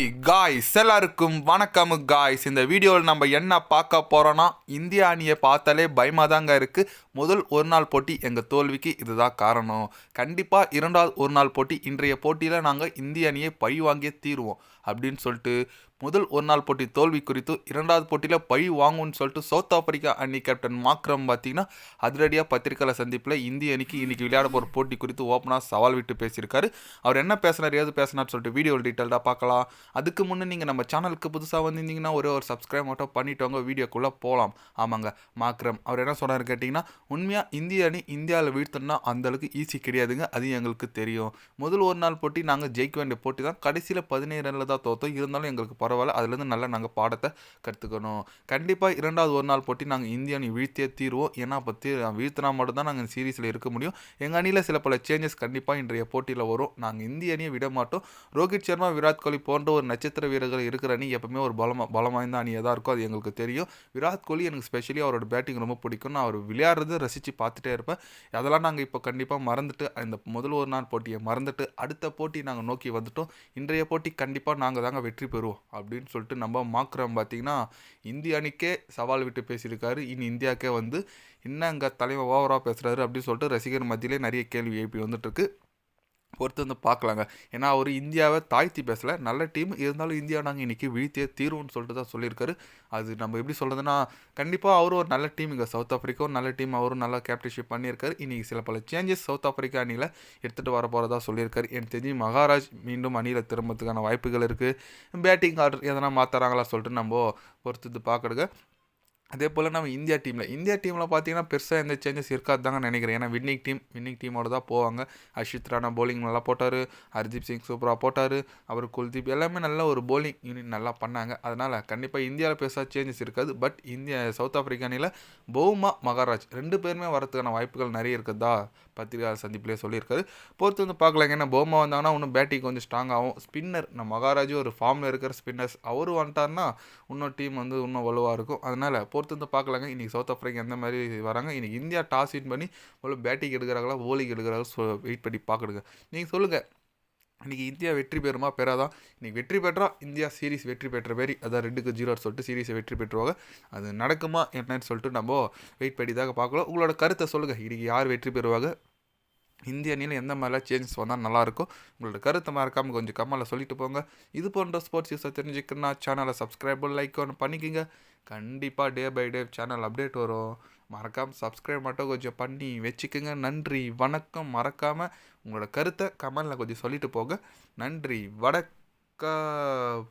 Hi guys எல்லாருக்கும் வணக்கம் guys இந்த வீடியோவில் நம்ம என்ன பார்க்க போகிறோன்னா இந்திய அணியை பார்த்தாலே பயமாக தாங்க இருக்குது முதல் ஒரு நாள் போட்டி எங்கள் தோல்விக்கு இதுதான் காரணம். கண்டிப்பாக இரண்டாவது ஒரு நாள் போட்டி இன்றைய போட்டியில் நாங்கள் இந்திய அணியை பழி வாங்கியே தீருவோம் அப்படின்னு சொல்லிட்டு முதல் ஒரு நாள் போட்டி தோல்வி குறித்து இரண்டாவது போட்டியில் பழி வாங்கும்னு சொல்லிட்டு சவுத் ஆப்பிரிக்கா அணி கேப்டன் மாக்ரம் பார்த்தீங்கன்னா அதிரடியாக பத்திரிக்கையாளர் சந்திப்பில் இந்திய அணிக்கு இன்றைக்கி விளையாட போகிற போட்டி குறித்து ஓப்பனாக சவால் விட்டு பேசியிருக்காரு. அவர் என்ன பேசினார் ஏது பேசினார் சொல்லிட்டு வீடியோ டீட்டெயில்டாக பார்க்கலாம். அதுக்கு முன்னே நீங்கள் நம்ம சேனலுக்கு புதுசாக வந்திருந்தீங்கன்னா ஒரே ஒரு சப்ஸ்கிரைப் மட்டும் பண்ணிட்டவங்க வீடியோக்குள்ளே போகலாம் ஆமாங்க மாக்ரம். அவர் என்ன சொன்னார் கேட்டிங்கன்னா உண்மையாக இந்திய அணி இந்தியாவில் வீழ்த்தணும்னா அந்த அளவுக்கு ஈஸி கிடையாதுங்க அது எங்களுக்கு தெரியும். முதல் ஒரு நாள் போட்டி நாங்கள் ஜெயிக்க வேண்டிய போட்டி தான் கடைசியில் பதினேழு ரனில் தான் தோத்தோம் இருந்தாலும் எங்களுக்கு பரவாயில்ல. அதுலேருந்து நல்லா நாங்கள் பாடத்தை கற்றுக்கணும் கண்டிப்பாக இரண்டாவது ஒரு நாள் போட்டி நாங்கள் இந்திய அணி வீழ்த்தியே தீருவோம். ஏன்னா பற்றி வீழ்த்தினா மட்டும்தான் நாங்கள் சீரீஸில் இருக்க முடியும். எங்கள் அணியில் சில பல சேஞ்சஸ் கண்டிப்பாக இன்றைய போட்டியில் வரும். நாங்கள் இந்திய அணியை விட மாட்டோம். ரோஹித் சர்மா விராட் கோலி போன்ற ஒரு நட்சத்திர வீரர்கள் இருக்கிற அணி எப்பவுமே ஒரு பலமாக பலம் வாய்ந்த அணியாக தான் இருக்கும். அது எங்களுக்கு தெரியும். விராட் கோலி எனக்கு ஸ்பெஷலி அவரோட பேட்டிங் ரொம்ப பிடிக்கும் நான் அவர் விளையாடுறதை ரசித்து பார்த்துட்டே இருப்பேன். அதெல்லாம் நாங்கள் இப்போ கண்டிப்பாக மறந்துட்டு இந்த முதல் ஒரு நாள் போட்டியை மறந்துட்டு அடுத்த போட்டி நாங்கள் நோக்கி வந்துட்டோம். இன்றைய போட்டி கண்டிப்பாக நாங்கள் தாங்க வெற்றி பெறுவோம். அப்படின்னு சொல்லிட்டு நம்ம மாக்ரம் பார்த்தீங்கன்னா இந்திய அணிக்கே சவால் விட்டு பேசியிருக்காரு. இனி இந்தியாவுக்கே வந்து என்ன இங்கே தலைவர் ஓவராக பேசுகிறாரு அப்படின்னு சொல்லிட்டு ரசிகர் மத்தியிலே நிறைய கேள்வி எழுப்பி வந்துட்டுருக்கு. பொறுத்து வந்து பார்க்கலாங்க. ஏன்னா அவர் இந்தியாவை தாழ்த்தி பேசலை. நல்ல டீம். இருந்தாலும் இந்தியா நாங்கள் இன்றைக்கி வீழ்த்தியே தீர்வுன்னு சொல்லிட்டு தான் சொல்லியிருக்காரு. அது நம்ம எப்படி சொல்கிறதுனா கண்டிப்பாக அவரும் ஒரு நல்ல டீம். இங்கே சவுத் ஆஃப்ரிக்காவும் நல்ல டீம். அவரும் நல்லா கேப்டன்ஷிப் பண்ணியிருக்காரு. இன்றைக்கி சில பல சேஞ்சஸ் சவுத் ஆஃப்ரிக்கா அணியில் எடுத்துகிட்டு வர போகிறதா சொல்லியிருக்காரு. எனக்கு தெரிஞ்சு மகாராஜ் மீண்டும் அணியில் திரும்பத்துக்கான வாய்ப்புகள் இருக்குது பேட்டிங் ஆர்டர் எதனா மாற்றுறாங்களா சொல்லிட்டு நம்ம பொறுத்து பார்க்கணுங்க அதே போல் நம்ம இந்தியா டீமில் இந்தியா டீமில் பார்த்தீங்கன்னா பெருசாக எந்த சேஞ்சஸ் இருக்காது தாங்க நினைக்கிறேன். ஏன்னா வின்னிங் டீம் வின்னிங் டீமோட தான் போவாங்க. அஷித் ராணா போலிங் நல்லா போட்டார். ஹர்தீப் சிங் சூப்பராக போட்டார். அவர் குல்தீப் எல்லாமே நல்ல ஒரு போலிங் யூனிட் நல்லா பண்ணாங்க. அதனால் கண்டிப்பாக இந்தியாவில் பெருசாக சேஞ்சஸ் இருக்காது. பட் இந்தியா சவுத் ஆஃப்ரிக்கா அணியில் பௌமா மகாராஜ் ரெண்டு பேருமே வரதுக்கான வாய்ப்புகள் நிறைய இருக்குதா? பத்திரிகையாளர் சந்திப்பிலே சொல்லியிருக்காரு. பொறுத்து வந்து பார்க்கலாங்க ஏன்னா பௌமா வந்தாங்கன்னா இன்னும் பேட்டிங் கொஞ்சம் ஸ்ட்ராங் ஆகும். ஸ்பின்னர் நம்ம மகாராஜும் ஒரு ஃபார்மில் இருக்கிற ஸ்பின்னர்ஸ் அவரும் வந்துட்டார்னா இன்னும் டீம் வந்து இன்னும் வலுவாக இருக்கும். அதனால் பொறுத்து வந்து பார்க்கலாங்க. இன்றைக்கி சவுத் ஆஃப்ரிக்கா எந்த மாதிரி வராங்க இன்றைக்கி இந்தியா டாஸ் வின் பண்ணி ஒரு பேட்டிங் எடுக்கிறாங்களா போலிங் எடுக்கிறாங்களா சொ வெயிட் பண்ணி பார்க்கணுங்க. நீங்கள் சொல்லுங்கள் இன்றைக்கி இந்தியா வெற்றி பெறுமா பெறாதா? இன்றைக்கி வெற்றி பெற்றா இந்தியா சீரிஸ் வெற்றி பெற்ற மாரி அதான் ரெண்டுக்கு ஜீரோ சொல்லிட்டு சீரிஸை வெற்றி பெற்றுவாங்க அது நடக்குமா என்னன்னு சொல்லிட்டு நம்ம வெயிட் பண்ணி தாங்க பார்க்கலாம். உங்களோட கருத்தை சொல்லுங்கள் இன்றைக்கி யார் வெற்றி பெறுவாங்க? இந்திய அணியில் எந்த மாதிரிலாம் சேஞ்சஸ் வந்தால் நல்லாயிருக்கும் உங்களோட கருத்தை மறக்காமல் கொஞ்சம் கம்மலில் சொல்லிட்டு போங்க. இது போன்ற ஸ்போர்ட்ஸ் நியூஸை தெரிஞ்சுக்கணும்னா சேனலை சப்ஸ்கிரைப் லைக் ஒன்று பண்ணிக்கோங்க. கண்டிப்பாக day by day channel update வரும். மறக்காமல் சப்ஸ்கிரைப் மட்டும் கொஞ்சம் பண்ணி வச்சுக்கோங்க. நன்றி வணக்கம். மறக்காமல் உங்களோட கருத்தை கமெண்டில் கொஞ்சம் சொல்லிட்டு போங்க. நன்றி வணக்கம்.